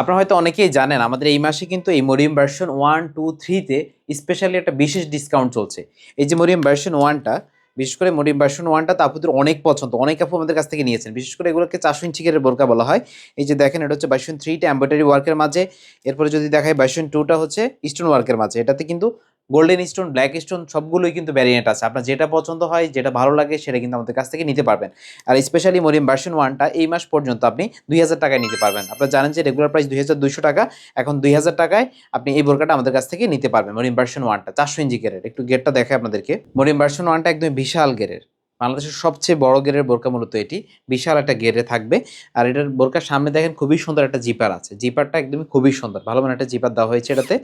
আপনারা হয়তো অনেকেই জানেন, আমাদের এই মাসে কিন্তু এই মরিয়াম ভার্সন ওয়ান টু থ্রিতে স্পেশালি একটা বিশেষ ডিসকাউন্ট চলছে। এই যে মরিয়াম ভার্সন ওয়ানটা বিশেষ করে মরিয়াম ভার্সন ওয়ানটা তো আপুদের অনেক পছন্দ, অনেক আপু আমাদের কাছ থেকে নিয়েছেন। বিশেষ করে এগুলোকে চারশো ইঞ্চি কেটে বোরকা বলা হয়। এই যে দেখেন, এটা হচ্ছে বাইশন থ্রিটা এম্ব্রয়ডারি ওয়ার্কের মাঝে। এরপরে যদি দেখায় বাইশন টুটা হচ্ছে স্টোন ওয়ার্কের মাঝে। এটাতে কিন্তু গোল্ডেন স্টোন ব্ল্যাক স্টোন সবগুলোই কিন্তু ভ্যারিয়েন্ট আছে। আপনার যেটা পছন্দ হয়, যেটা ভালো লাগে, সেটা কিন্তু আমাদের কাছ থেকে নিতে পারবেন। আর স্পেশালি মরিম ভার্সন ওয়ানটা এই মাস পর্যন্ত আপনি দুই হাজার টাকায় নিতে পারবেন। আপনারা জানেন যে রেগুলার প্রাইস দুই হাজার দুইশো টাকা, এখন দুই হাজার টাকায় আপনি এই বোরকাটা আমাদের কাছ থেকে নিতে পারবেন মরিম ভার্সন ওয়ানটা চারশো ইঞ্চি গেরের একটু গেটটা দেখায় আপনাদেরকে। মরিম ভার্সন ওয়ানটা একদম বিশাল গেরের বাংলাদেশের সবচেয়ে বড় গেরের বোরকা মূলত এটি। বিশাল একটা গেরে থাকবে। আর এটার বোরকার সামনে দেখেন খুবই সুন্দর একটা জিপার আছে। জিপারটা একদমই খুবই সুন্দর। ভালো মানে একটা জিপার দেওয়া হয়েছে এটাতে।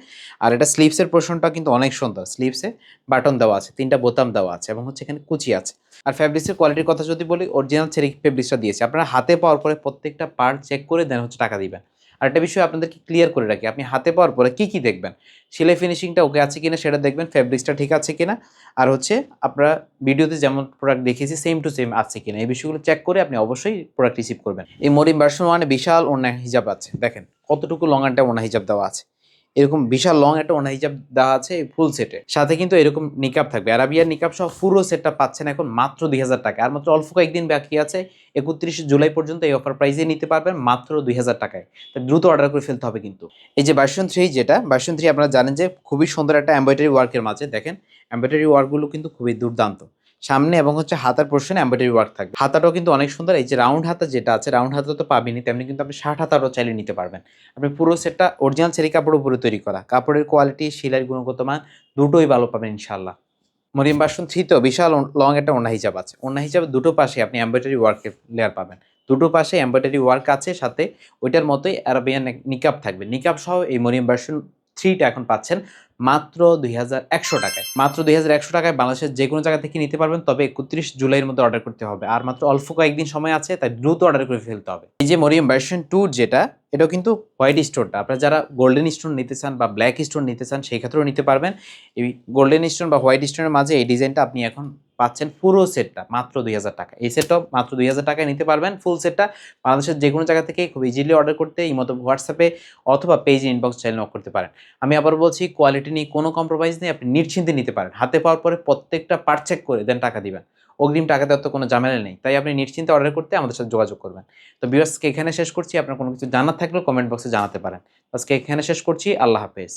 আর এটা স্লিভসের পোর্শনটা কিন্তু অনেক সুন্দর। স্লিভসে বাটন দেওয়া আছে, তিনটা বোতাম দেওয়া আছে এবং হচ্ছে এখানে কুচি আছে। আর ফ্যাব্রিক্সের কোয়ালিটির কথা যদি বলি অরিজিনাল চেরি ফ্যাব্রিক্সটা দিয়েছে। আপনারা হাতে পাওয়ার পরে প্রত্যেকটা পার্ট চেক করে দেন হচ্ছে টাকা দিবেন। আর একটা বিষয় আপনাদেরকে ক্লিয়ার করে রাখি, আপনি হাতে পাওয়ার পরে কী কী দেখবেন? সেলাই ফিনিশিংটা ওকে আছে কিনা সেটা দেখবেন ফ্যাব্রিক্সটা ঠিক আছে কিনা, আর হচ্ছে আপনারা ভিডিওতে যেমন প্রোডাক্ট দেখিয়েছি সেম টু সেম আছে কিনা, এই বিষয়গুলো চেক করে আপনি অবশ্যই প্রোডাক্ট রিসিভ করবেন। এই মরিম ভার্সন ওয়ানে বিশাল ওনা হিজাব আছে, দেখেন, কতটুকু লং আনটা ওনা হিজাব দেওয়া আছে। এরকম বিশাল লং একটা ওনা হিজাব দেওয়া আছে ফুল সেটে সাথে কিন্তু এরকম নিকাপ থাকবে। আরাবিয়ার নিকাপ সহ পুরো সেটটা পাচ্ছেন এখন মাত্র দুই হাজার টাকা। আর মাত্র অল্প কয়েকদিন বাকি আছে, একত্রিশে জুলাই পর্যন্ত এই অফার প্রাইসে নিতে পারবেন মাত্র দুই হাজার টাকায়। তাই দ্রুত অর্ডার করে ফেলতে হবে কিন্তু। এই যে ভার্সন থ্রি যেটা ভার্সন থ্রি আপনারা জানেন যে খুবই সুন্দর একটা এমব্রয়ডারি ওয়ার্কের মাঝে। দেখেন এমব্রয়ডারি ওয়ার্কগুলো কিন্তু খুবই দুর্দান্ত। সামনে এবং হচ্ছে হাতার পোর্শনে এমব্রয়ডারি ওয়ার্ক থাকবে। হাতাটাও কিন্তু অনেক সুন্দর। এই যে রাউন্ড হাতা যেটা আছে রাউন্ড হাতা তো পাবেনি, তেমনি কিন্তু আপনি ষাট হাতারও চাইলে নিতে পারবেন। আপনি পুরো সেটটা অরিজিনাল সেরি কাপড় উপরে তৈরি করা। কাপড়ের কোয়ালিটি সেলাইয়ের গুণগত মান দুটোই ভালো পাবেন ইনশাল্লাহ মরিয়াম বাসন থ্রিতেও বিশাল লং একটা ওনা হিসাব আছে। ওনা হিসাবে দুটো পাশে আপনি এমব্রয়ডারি ওয়ার্কের লেয়ার পাবেন। দুটো পাশে এমব্রয়ডারি ওয়ার্ক আছে, সাথে ওইটার মতোই অ্যারাবিয়ান নিকাপ থাকবে। নিকাপ সহ এই মরিয়াম ভার্সন থ্রিটা এখন পাচ্ছেন মাত্র দুই হাজার একশো টাকায়। মাত্র দুই হাজার একশো টাকায় বাংলাদেশের যে কোনো জায়গা থেকে নিতে পারবেন, তবে একত্রিশ জুলাইয়ের মধ্যে অর্ডার করতে হবে। আর মাত্র অল্প কয়েকদিন সময় আছে, তাই দ্রুত অর্ডার করে ফেলতে হবে। এই যে মরিয়াম ভার্সন টু যেটা, এটাও কিন্তু হোয়াইট স্টোনটা আপনারা যারা গোল্ডেন স্টোন নিতে চান বা ব্ল্যাক স্টোন নিতে চান, সেই ক্ষেত্রেও নিতে পারবেন। এই গোল্ডেন স্টোন বা হোয়াইট স্টোনের মাঝে এই ডিজাইনটা আপনি এখন পাচ্ছেন পুরো সেটটা মাত্র দুই হাজার টাকা। এই সেটটাও মাত্র দুই হাজার টাকায় নিতে পারবেন ফুল সেটটা বাংলাদেশের যে কোনো জায়গা থেকে খুব ইজিলি অর্ডার করতে, এই মতো হোয়াটসঅ্যাপে অথবা পেজ ইনবক্স চাইলে নক করতে পারেন। আমি আবার বলছি কোয়ালিটি নিয়ে কোনো কম্প্রোমাইজ নেই, আপনি নিশ্চিন্তে নিতে পারেন। হাতে পাওয়ার পরে প্রত্যেকটা পার্ট চেক করে দেন টাকা দিবেন। অগ্রিম টাকা দেওয়ার তো কোনো জামেলা নেই। তাই আপনি নিশ্চিন্তে অর্ডার করতে আমাদের সাথে যোগাযোগ করবেন। তো বিয়ার্সকে এখানে শেষ করছি? আপনার কোনো কিছু জানার থাকলেও কমেন্ট বক্সে জানাতে পারেন। আজকে এখানে শেষ করছি। আল্লাহ হাফেজ।